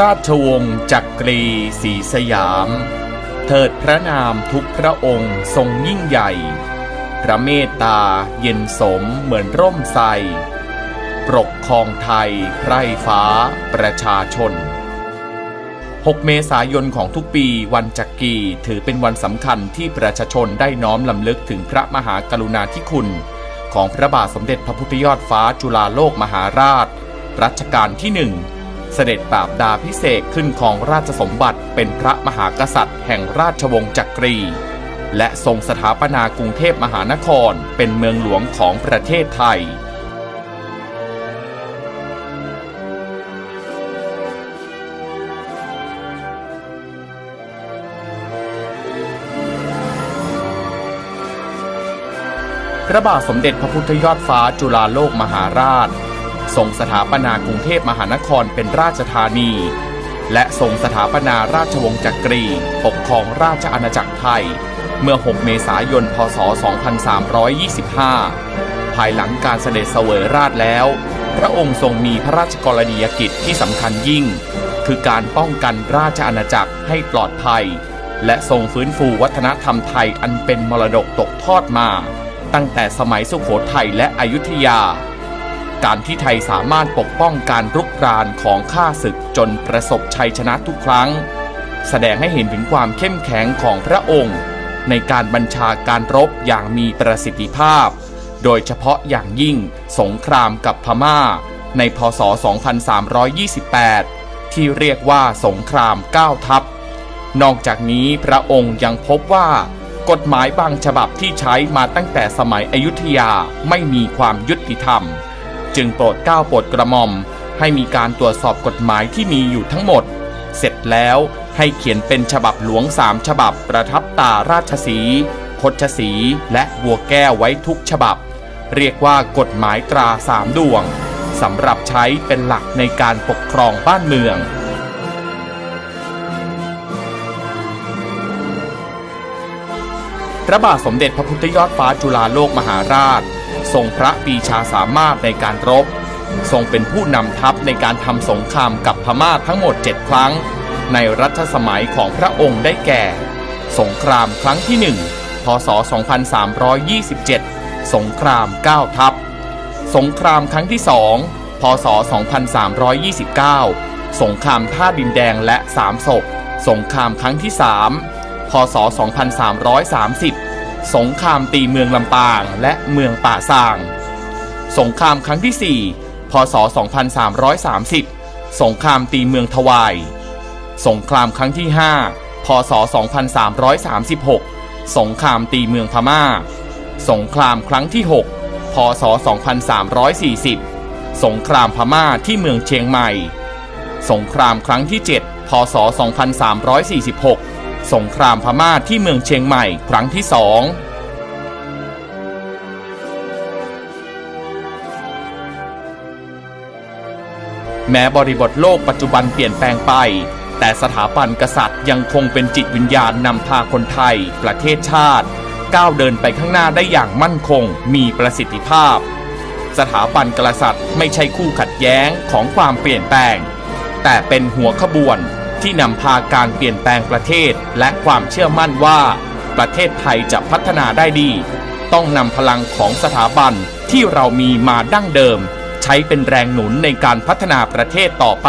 ราชวงศ์จักรีศรีสยามเถิดพระนามทุกพระองค์ทรงยิ่งใหญ่ พระเมตตาเย็นสมเหมือนร่มไทรปกครองไทยไพร่ฟ้าประชาชน 6 เมษายนของทุกปีวันจักรีถือเป็นวันสำคัญที่ประชาชนได้น้อมลำลึกถึงพระมหากรุณาธิคุณ ของพระบาทสมเด็จพระพุทธยอดฟ้าจุฬาโลกมหาราช รัชกาลที่หนึ่ง เสด็จปราบดาพิเศษขึ้นของราชสมบัติเป็นพระมหากษัตริย์แห่งราชวงศ์จักรี และทรงสถาปนากรุงเทพมหานครเป็นเมืองหลวงของประเทศไทยพระบาทสมเด็จพระพุทธยอดฟ้าจุฬาโลกมหาราช ทรงสถาปนากรุงเทพมหานครเป็นราชธานี และทรงสถาปนาราชวงศ์จักรีปกครองราชอาณาจักรไทย เมื่อ 6 เมษายน พศ 2325 ภายหลังการเสด็จเสวยราชแล้ว พระองค์ทรงมีพระราชกรณียกิจที่สำคัญยิ่ง คือการป้องกันราชอาณาจักรให้ปลอดภัย และทรงฟื้นฟูวัฒนธรรมไทยอันเป็นมรดกตกทอดมา ตั้งแต่สมัยสุโขทัยและอยุธยา การที่ไทยสามารถปกป้องการรุกรานของข้าศึกจนประสบชัยชนะทุกครั้ง แสดงให้เห็นถึงความเข้มแข็งของพระองค์ ในการบัญชาการรบอย่างมีประสิทธิภาพ โดยเฉพาะอย่างยิ่งสงครามกับพม่า ในพศ 2328 ที่เรียกว่าสงครามก้าวทัพ นอกจากนี้พระองค์ยังพบว่ากฎหมายบางฉบับที่ใช้มาตั้งแต่สมัยอยุธยาไม่มีความยุติธรรม จึงโปรดเกล้าโปรดกระหม่อม ให้มีการตรวจสอบกฎหมายที่มีอยู่ทั้งหมด เสร็จแล้วให้เขียนเป็นฉบับหลวงสามฉบับประทับตาราชสีคดชสีและบัวแก้วไว้ทุกฉบับ เรียกว่ากฎหมายตราสามดวงสำหรับใช้เป็นหลักในการปกครองบ้านเมืองพระบาทสมเด็จพระพุทธยอดฟ้าจุฬาโลกมหาราช ทรงพระปีชาสามารถในการรบ ทรงเป็นผู้นำทัพในการทำสงครามกับพม่าทั้งหมด 7 ครั้ง ในรัชสมัยของพระองค์ได้แก่ สงครามครั้งที่ 1 พศ 2327 สงคราม 9 ทัพ สงครามครั้งที่ 2 พศ 2329 สงครามท่าดินแดงและสามศพ สงครามครั้งที่ 3 พศ 2330 สงครามตีเมืองลำปางและเมืองป่าซาง สงครามครั้งที่ 4 พศ 2330 สงครามตีเมืองทวาย สงครามครั้งที่ 5 พศ 2336 สงครามตีเมืองพม่า สงครามครั้งที่ 6 พศ 2340 สงครามพม่าที่เมืองเชียงใหม่ สงครามครั้งที่ 7 พศ 2346 สงครามพม่าที่เมืองเชียงใหม่ครั้งที่สองแม้บริบทโลกปัจจุบันเปลี่ยนแปลงไป แต่สถาบันกษัตริย์ยังคงเป็นจิตวิญญาณนำพาคนไทย ประเทศชาติ ก้าวเดินไปข้างหน้าได้อย่างมั่นคง มีประสิทธิภาพ สถาบันกษัตริย์ไม่ใช่คู่ขัดแย้งของความเปลี่ยนแปลง แต่เป็นหัวขบวน ที่นำพาการเปลี่ยนแปลงประเทศ และความเชื่อมั่นว่า ประเทศไทยจะพัฒนาได้ดี ต้องนำพลังของสถาบันที่เรามีมาดั้งเดิม ใช้เป็นแรงหนุนในการพัฒนาประเทศต่อไป